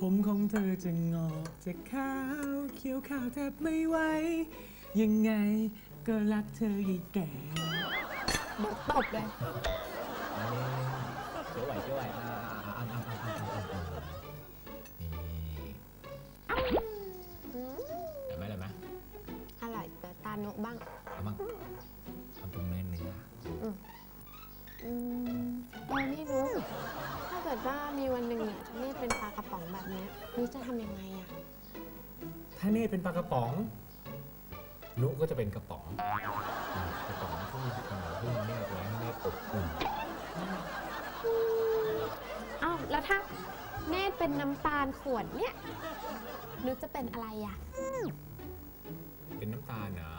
ผมของเธอจะงอกจะขาวเขียวขาวแทบไม่ไหวยังไงก็รักเธออีกแก่เดี๋ยวตบเลยเขียวไหวเขียวไหวอ่าอ่าอ่าอ่าอ่านี่ไหมเห็นไหมอร่อยเดี๋ยวตาโนบ้างเอาบ้างทำตรงเนื้อเนื้ออืมเออนี่นุกถ้าเกิด ว่ามีวันหนึ่งเนี่ยนี่เป็นปลากระป๋องแบบเนี้ยนี่จะทำยังไงอะถ้าเนตเป็นปลากระป๋อง นุก็จะเป็นกระป๋องกระป๋องที่เอ่อที่เนตไว้ให้เนตอบอุ่นอ้าวแล้วถ้าเนตเป็นน้ำตาลขวดเนี่ยนุกจะเป็นอะไรอะเป็นน้ำตาลนะ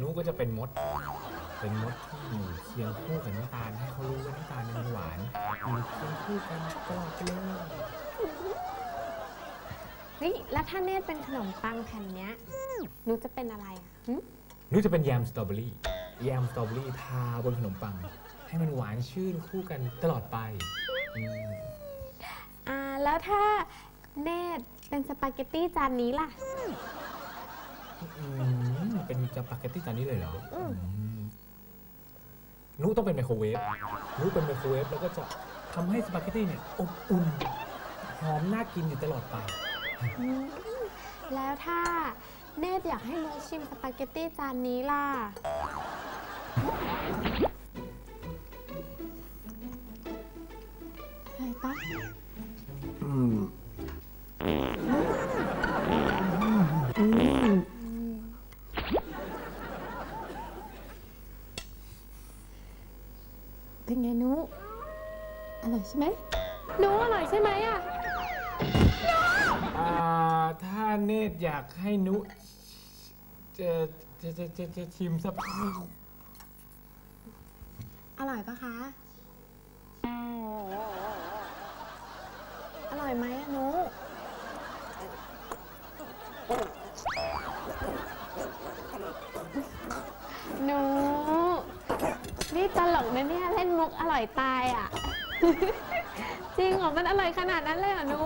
นุก็จะเป็นมด เป็นมดที่อยู่เคียงคู่กับน้ำตาลให้เขารู้ว่าน้ำตาลเนี่ยมันหวานอยู่เคียงคู่กันตลอดไปเลยเฮ้ยแล้วถ้าเนตเป็นขนมปังแผ่นเนี้ยนุกจะเป็นอะไรอะหึนุจะเป็นแยมสตรอเบอรี่แยมสตรอเบอรี่ทาบนขนมปัง ให้มันหวานชื่นคู่กันตลอดไปอืมอ่าแล้วถ้าเนตเป็นสปาเกตตี้จานนี้ล่ะ อืมเป็นสปาเกตตี้จานนี้เลยเหรออืมอืม นุต้องเป็นไมโครเวฟนุเป็นไมโครเวฟแล้วก็จะทำให้สปาเกตตี้เนี่ยอบอุ่นหอมน่ากินอยู่ตลอดไป แล้วถ้าเนตอยากให้นุชิมสปาเกตตี้จานนี้ล่ะ เป็นไงนุอร่อยใช่ไหมนุอร่อยใช่ไหมอะอ่าถ้าเนตรอยากให้นุจะจะจะจะจะชิมสักอร่อยปะคะ อร่อยไหมอะนุ กอร่อยตายอะ จริงเหรอ มันอร่อยขนาดนั้นเลยเหรอหนู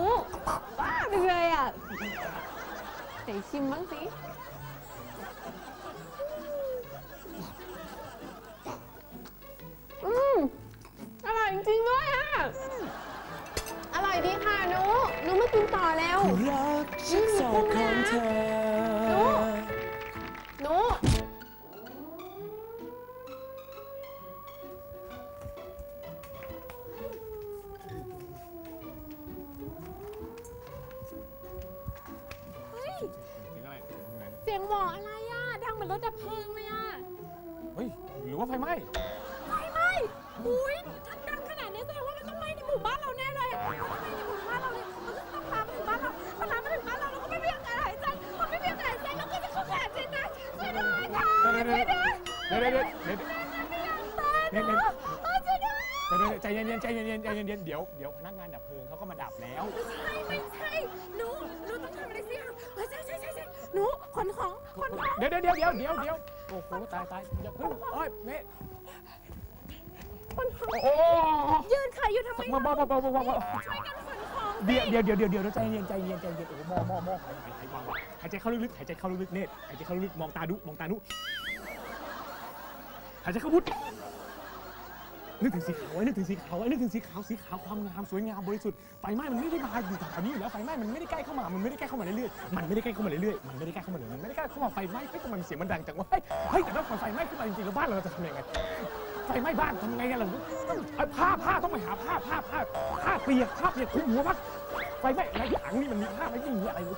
ว้าไปเลยอะไหนชิมบ้างสิ อืมอร่อยจริงๆด้วยอะ อร่อยดีค่ะหนูหนูมากินต่อแล้ว รักชิดสอกของเธอ สียงหวออะไรอะ ดังเหมือนรถดับเพลิงเลยอะ เฮ้ย หรือว่าไฟไหม้ ไฟไหม้อุ้ยถ้าดังขนาดนี้แสดงว่ามันต้องไหม้ในหมู่บ้านเราแน่เลยอะถ้าไหม้ในหมู่บ้านเราเลยมันก็ต้องลามมาถึงบ้านเราพอลามมาถึงบ้านเราเราก็ไม่มีอากาศหายใจพอไม่มีอากาศหายใจเราก็จะเข้าแผลจริงนะช่วยด้วยค่ะช่วยด้วยเดี๋ยวเดี๋ยวเดี๋ยวเดี๋ยวตายเดี๋ยวเดี๋ยวเออช่วยด้วยเดี๋ยวเดี๋ยวใจเย็นๆใจเย็นๆใจเย็นๆเดี๋ยวเดี๋ยวพนักงานดับเพลิงเขาก็มาดับแล้วไม่ใช่ไม่ใช่หนูหนูต้องทำอะไรสิคะเออใช่ใช่ใช่ใช่ หนูขนของขนของเดี๋ยวเดี๋ยวเดี๋ยวเดี๋ยวเดี๋ยวเดี๋ยวโอ้โหตายตายอย่าเพิ่งโอ้ยเมฆขนของโอ้โหยืนขายอยู่ทำไมมาบ้าบ้าบ้าบ้าบ้าช่วยกันขนของเดี๋ยวเดี๋ยวเดี๋ยวเดี๋ยวเดี๋ยวใจเย็นใจเย็นใจเย็นโอ้โหหม้อหม้อหม้อหายหายหายหายหายใจเข้าลึกๆหายใจเข้าลึกๆเนตรหายใจเข้าลึกๆมองตาดุมองตาดุหายใจเข้าพุท นึกถึงสีขาวไว้นึกถึงสีขาวไว้นึกถึงสีขาวสีขาวความงามสวยงามบริสุทธิ์ไฟไหม้มันไม่ได้มาอยู่แถวนี้อยู่แล้วไฟไหม้มันไม่ได้ใกล้เข้ามามันไม่ได้ใกล้เข้ามาเรื่อยๆมันไม่ได้ใกล้เข้ามาเรื่อยๆมันไม่ได้ใกล้เข้ามาเลยมันไม่ได้ใกล้เข้ามาไฟไหม้เฮ้ยทำไมเสียงมันดังจังวะเฮ้ยเฮ้ยแต่ถ้าไฟไหม้ขึ้นมาจริงๆแล้วบ้านเราจะทำยังไงไฟไหม้บ้านทำไงกันล่ะต้องเอาผ้าผ้าต้องไปหาผ้าผ้าผ้าผ้าเปียกผ้าเปียกคลุมหัวพักไฟไหม้ในถังนี่มันมีผ้าไหมไม่มีอะไรเลย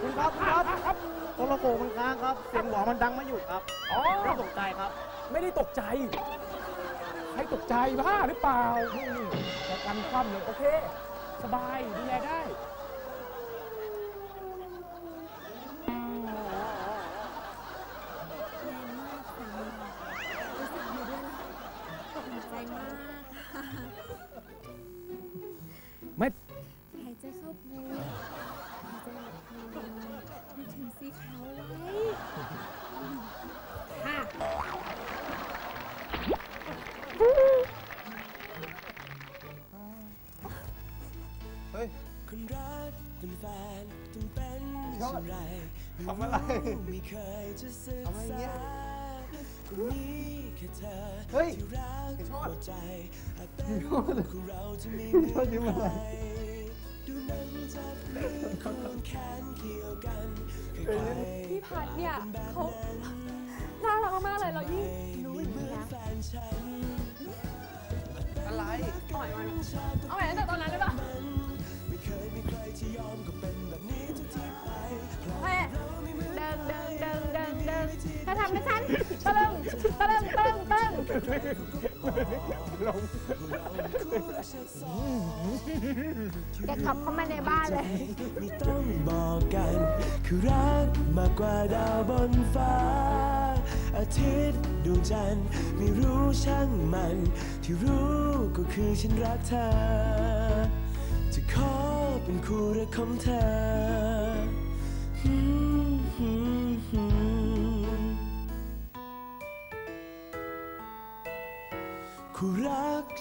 คุณครับผ้าผ้าครับโทรโขงมันค้างครับเสียงหวอมันดังไม่หยุดครับอ๋อไม่ตกใจครับ ไม่ได้ตกใจ ใครตกใจบ้าหรือเปล่านี่ประกันความเลยโอเค สบายดูแลได้ ทำอะไรไม่เคยจะศึกทำอะไรษาเงี้ยมีแค่เธอเฮ้ยที่รักไอ้โชหัดวใจอาจเป็นของเราจะไม่ไอ้เหมืโชอดนยิ้มใคอะไรรดูหนังจับมือควงแขนเกี่ยวกันใครๆพี่พัดเนี่ยเขาน่ารักมากเลยเรายิ่งรู้อย่างนี้นะแฟนฉันอะไรเอาใหม่เอาใหม่ตั้งแต่ตอนนั้นเลยป่ะ นถ้าทำนะฉันตะลึงตะลึงตะลึงตะลึงลงแกขับเข้ามาในบ้านเลยไม่ต้องบอกกันคือรักมากกว่าดาวบนฟ้า อาทิตย์ดวงจันทร์ไม่รู้ช่างมัน ที่รู้ก็คือฉันรักเธอ จะขอเป็นคู่รักของเธอ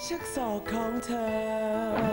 ชักศอกของเธอ